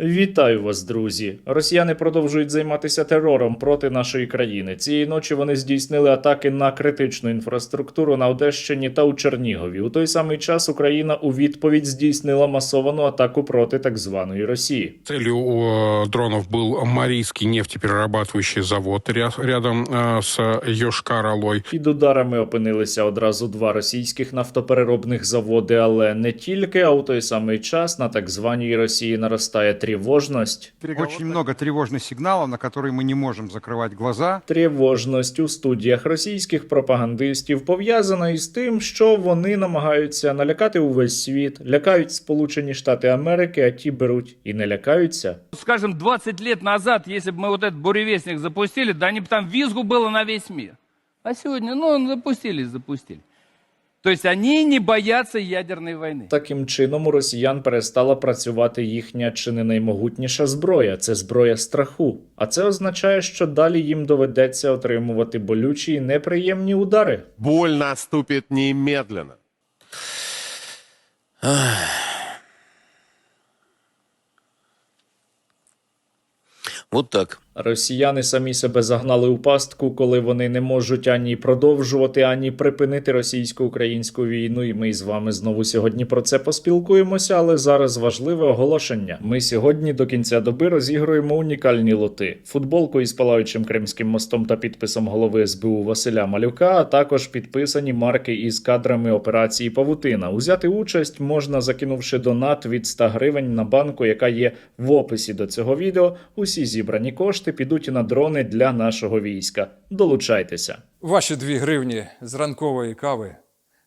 Вітаю вас, друзі! Росіяни продовжують займатися терором проти нашої країни. Цієї ночі вони здійснили атаки на критичну інфраструктуру на Одещині та у Чернігові. У той самий час Україна у відповідь здійснила масовану атаку проти так званої Росії. Целью э, дронов был Марийский нефтеперерабатывающий завод ря- рядом э, с Йошкар-Олой. Під ударами опинилися одразу два російських нафтопереробних заводи, але не тільки, а у той самий час на так званій Росії наростає тривожність. Очень много тревожных сигналов, на которые мы не можем закрывать глаза. Тривожність у студіях російських пропагандистів пов'язана із тим, що вони намагаються налякати увесь світ, лякають Сполучені Штати Америки, а ті беруть і не лякаються. Скажем, 20 лет назад, если бы мы вот этот буревестник запустили, да они бы там визгу было на весь мир. А сегодня, ну, запустили, и запустили. То есть они не боятся ядерной войны. Таким чином у росіян перестала працювати їхня чи не наймогутніша зброя це зброя страху. А це означає, що далі їм доведеться отримувати болючі і неприємні удари. Боль наступит немедленно. Вот так. Росіяни самі себе загнали у пастку, коли вони не можуть ані продовжувати, ані припинити російсько-українську війну. І ми з вами знову сьогодні про це поспілкуємося. Але зараз важливе оголошення. Ми сьогодні до кінця доби розігруємо унікальні лоти: футболку із палаючим кримським мостом та підписом голови СБУ Василя Малюка, а також підписані марки із кадрами операції Павутина. Узяти участь можна закинувши донат від 100 гривень на банку, яка є в описі до цього відео. Усі зібрані кошти підуть на дрони для нашого війська. Долучайтеся. Ваші дві гривні з ранкової кави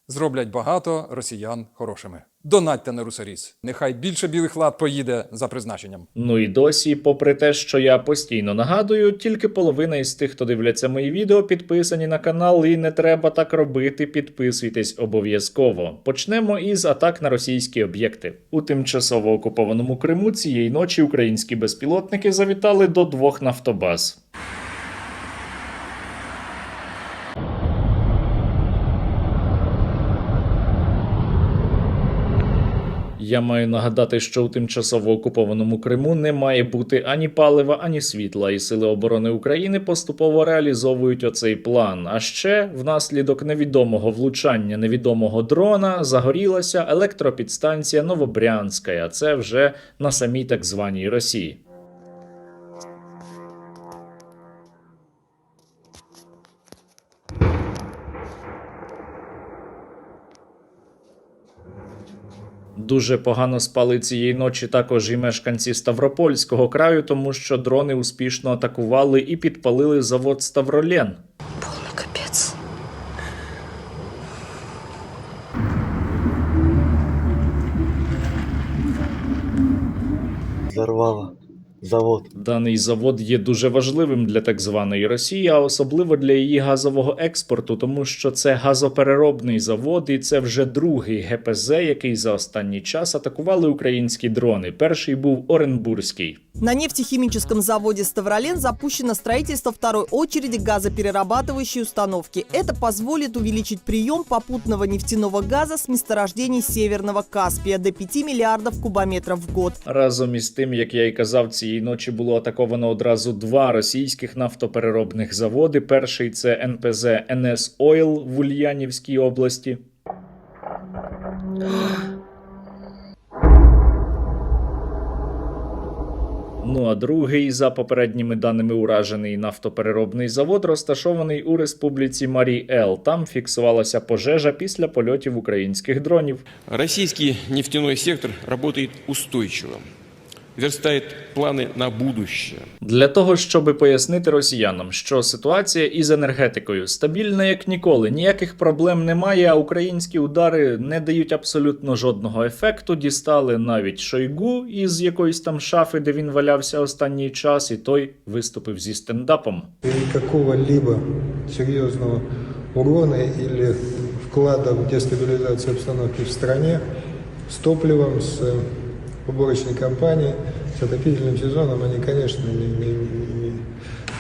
зроблять багато росіян хорошими. Донатьте на русаріс. Нехай більше білих лад поїде за призначенням. Ну і досі, попри те, що я постійно нагадую, тільки половина із тих, хто дивляться мої відео, підписані на канал, і не треба так робити. Підписуйтесь обов'язково. Почнемо із атак на російські об'єкти. У тимчасово окупованому Криму цієї ночі українські безпілотники завітали до двох нафтобаз. Я маю нагадати, що у тимчасово окупованому Криму не має бути ані палива, ані світла, і сили оборони України поступово реалізовують оцей план. А ще внаслідок невідомого влучання невідомого дрона загорілася електропідстанція Новобрянська. Це вже на самій так званій Росії. Дуже погано спали цієї ночі також і мешканці Ставропольського краю, тому що дрони успішно атакували і підпалили завод Ставролен. Полный капець. Взорвало завод. Даний завод є дуже важливим для так званої Росії, а особливо для її газового експорту, тому що це газопереробний завод, і це вже другий ГПЗ, який за останній час атакували українські дрони. Перший був Оренбурзький. На нефтехимическом заводе «Ставролен» запущено строительство второй очереди газоперерабатывающей установки. Это позволит увеличить прием попутного нефтяного газа с месторождений Северного Каспия до 5 миллиардов кубометров в год. Разом із тим, як я й казав, цієї ночі було атаковано одразу два російських нафтопереробних заводи. Перший це НПЗ НС Ойл в Ульянівській області. Ну а другий, за попередніми даними, уражений нафтопереробний завод, розташований у республіці Марій Ел. Там фіксувалася пожежа після польотів українських дронів. Российский нефтяной сектор работает устойчиво, верстает планы на будущее. Для того, щоб пояснити росіянам, що ситуація із енергетикою стабільна як ніколи, ніяких проблем немає, а українські удари не дають абсолютно жодного ефекту. Дістали навіть Шойгу із якоїсь там шафи, де він валявся останній час, і той виступив зі стендапом. И какого-либо серьезного урона или вклада в дестабилизацию обстановки в стране с топливом, с э, уборочной компании с отопительным сезоном они, конечно, не, не-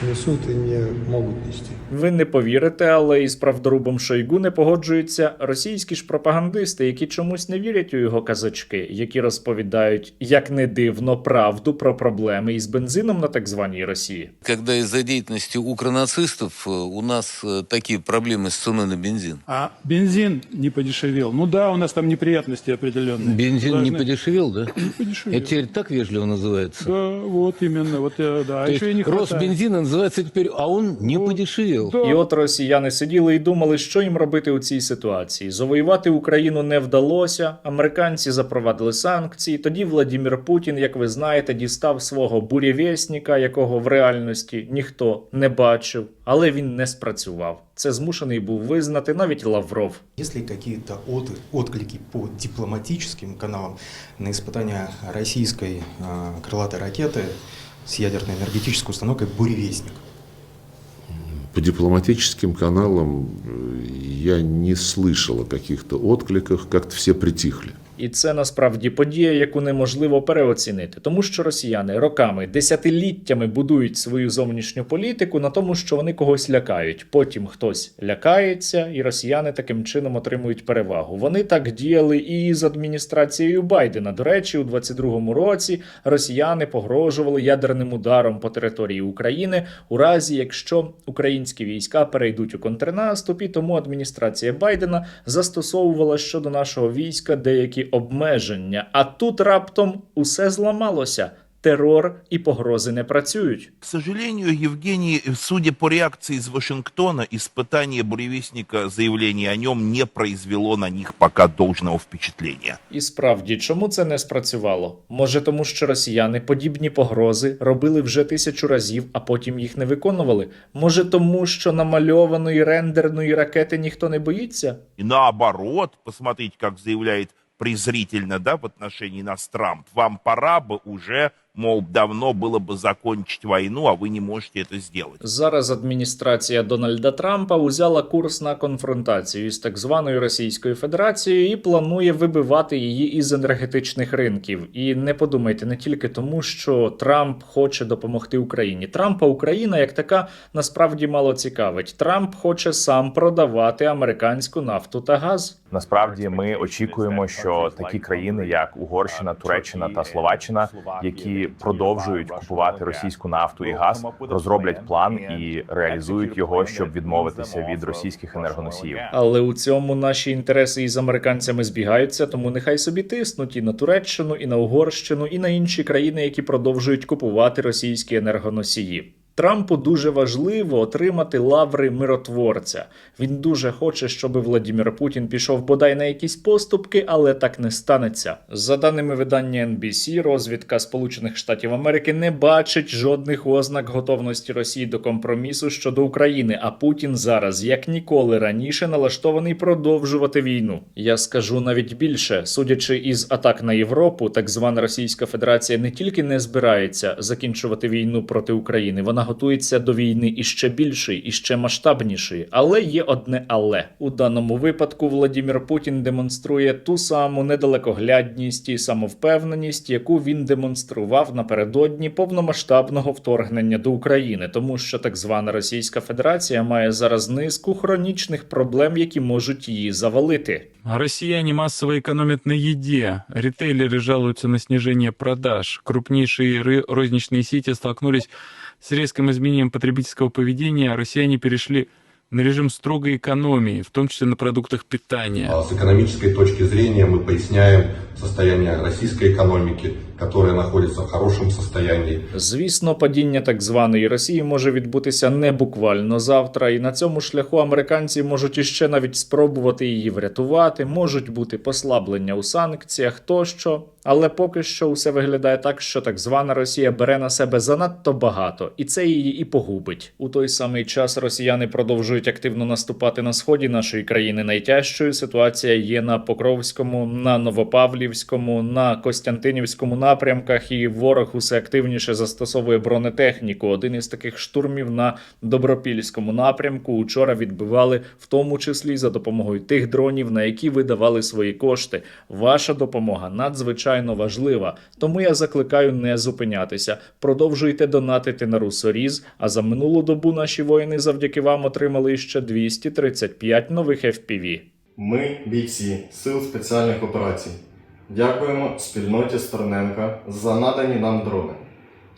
несут и не могут нести. Ви не повірите, але із правдорубом Шойгу не погоджуються російські ж пропагандисти, які чомусь не вірять у його казочки, які розповідають, як не дивно, правду про проблеми із бензином на так званій Росії. Когда из-за деятельности укронацистов э, у нас э, такие проблемы с ценой на бензин. А бензин не подешевел. Ну да, у нас там неприятности определенные. Бензин не Должны- подешевел, да? Не подешевел. Это теперь так вежливо называется. Да, вот именно, вот э, да. А То еще и есть не рост хватает. бензина называется теперь, а он не Ну, подешевел. Да. І от росіяни сиділи і думали, що їм робити у цій ситуації. Завоювати Україну не вдалося. Американці запровадили санкції. Тоді Владімір Путін, як ви знаєте, дістав свого бурєвєсника, якого в реальності ніхто не бачив, але він не спрацював. Це змушений був визнати навіть Лавров. Есть ли какие-то от- отклики по дипломатическим каналам на испытание российской э, крылатой С ядерно-энергетической установкой «Буревестник»? По дипломатическим каналам э, я не слышал о каких-то откликах, как-то все притихли. І це насправді подія, яку неможливо переоцінити, тому що росіяни роками, десятиліттями будують свою зовнішню політику на тому, що вони когось лякають. Потім хтось лякається, і росіяни таким чином отримують перевагу. Вони так діяли і з адміністрацією Байдена. До речі, у 22-му році росіяни погрожували ядерним ударом по території України у разі, якщо українські війська перейдуть у контрнаступ, і тому адміністрація Байдена застосовувала щодо нашого війська деякі обмеження. А тут раптом усе зламалося. Терор і погрози не працюють. К сожалению, Евгений, судя по реакции из Вашингтона, испытание буревестника, заявление о нем не произвело на них пока должного впечатления. І справді, чому це не спрацювало? Може, тому що росіяни подібні погрози робили вже тисячу разів, а потім їх не виконували? Може, тому що намальованої рендерної ракети ніхто не боїться? И наоборот, посмотрите, как заявляет презрительно да, в отношении нас Трамп, вам пора бы уже, мол, давно было бы закончить войну, а вы не можете это сделать. Зараз адміністрація Дональда Трампа узяла курс на конфронтацію із так званою Російською Федерацією і планує вибивати її із енергетичних ринків. І не подумайте не тільки тому, що Трамп хоче допомогти Україні. Трампа Україна як така насправді мало цікавить. Трамп хоче сам продавати американську нафту та газ. Насправді ми очікуємо, що такі країни, як Угорщина, Туреччина та Словаччина, які продовжують купувати російську нафту і газ, розроблять план і реалізують його, щоб відмовитися від російських енергоносіїв. Але у цьому наші інтереси із американцями збігаються, тому нехай собі тиснуть і на Туреччину, і на Угорщину, і на інші країни, які продовжують купувати російські енергоносії. Трампу дуже важливо отримати лаври миротворця. Він дуже хоче, щоб Владімір Путін пішов бодай на якісь поступки, але так не станеться. За даними видання NBC, розвідка Сполучених Штатів Америки не бачить жодних ознак готовності Росії до компромісу щодо України. А Путін зараз, як ніколи раніше, налаштований продовжувати війну. Я скажу навіть більше, судячи із атак на Європу, так звана Російська Федерація не тільки не збирається закінчувати війну проти України, вона готується до війни іще більшої, іще масштабнішої. Але є одне але у даному випадку Владімір Путін демонструє ту саму недалекоглядність і самовпевненість, яку він демонстрував напередодні повномасштабного вторгнення до України, тому що так звана Російська Федерація має зараз низку хронічних проблем, які можуть її завалити. Россияне массово экономят на еде. Ритейлеры жалуются на снижение продаж. Крупнейшие ры- розничные сети столкнулись с резким изменением потребительского поведения. Россияне перешли на режим строгой экономии, в том числе на продуктах питания. С экономической точки зрения мы поясняем состояние российской экономики, которая находится в хорошем состоянии. Звісно, падіння так званої Росії може відбутися не буквально завтра, і на цьому шляху американці можуть іще навіть спробувати її врятувати, можуть бути послаблення у санкціях тощо. Але поки що усе виглядає так, що так звана Росія бере на себе занадто багато, і це її і погубить. У той самий час росіяни продовжують активно наступати на сході нашої країни. Найтяжчою ситуація є на Покровському, на Новопавлівському, на Костянтинівському напрямках, і ворог усе активніше застосовує бронетехніку. Один із таких штурмів на добропільському напрямку учора відбивали, в тому числі за допомогою тих дронів, на які ви давали свої кошти. Ваша допомога надзвичайно важлива, тому я закликаю не зупинятися. Продовжуйте донатити на Русоріз. А за минулу добу наші воїни завдяки вам отримали ще 235 нових FPV. Ми, бійці Сил спеціальних операцій, дякуємо спільноті Стерненка за надані нам дрони.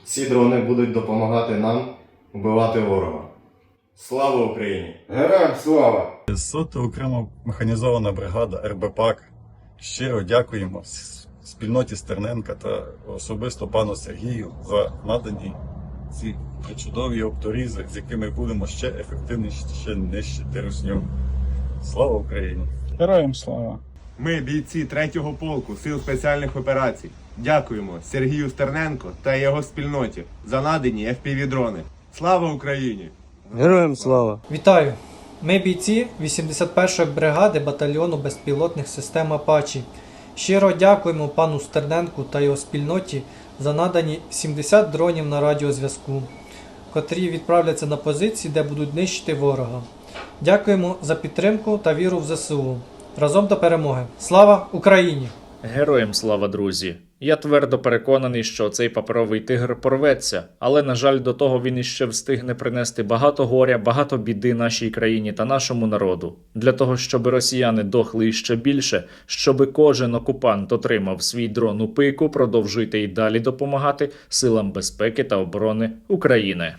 Ці дрони будуть допомагати нам вбивати ворога. Слава Україні! Героям слава! Сота окрема механізована бригада РБПАК. Щиро дякуємо спільноті Стерненка та особисто пану Сергію за надані ці чудові опторізи, з якими будемо ще ефективніше ще нищити русню. Слава Україні! Героям слава! Ми, бійці 3-го полку Сил спеціальних операцій, дякуємо Сергію Стерненко та його спільноті за надані FPV-дрони. Слава Україні! Героям слава! Вітаю! Ми бійці 81-ї бригади батальйону безпілотних систем Апачі. Щиро дякуємо пану Стерненку та його спільноті за надані 70 дронів на радіозв'язку, котрі відправляться на позиції, де будуть нищити ворога. Дякуємо за підтримку та віру в ЗСУ. Разом до перемоги! Слава Україні! Героям слава, друзі! Я твердо переконаний, що цей паперовий тигр порветься, але на жаль, до того він іще встигне принести багато горя, багато біди нашій країні та нашому народу. Для того, щоб росіяни дохли іще більше, щоб кожен окупант отримав свій дрон у пику, продовжуйте і далі допомагати силам безпеки та оборони України.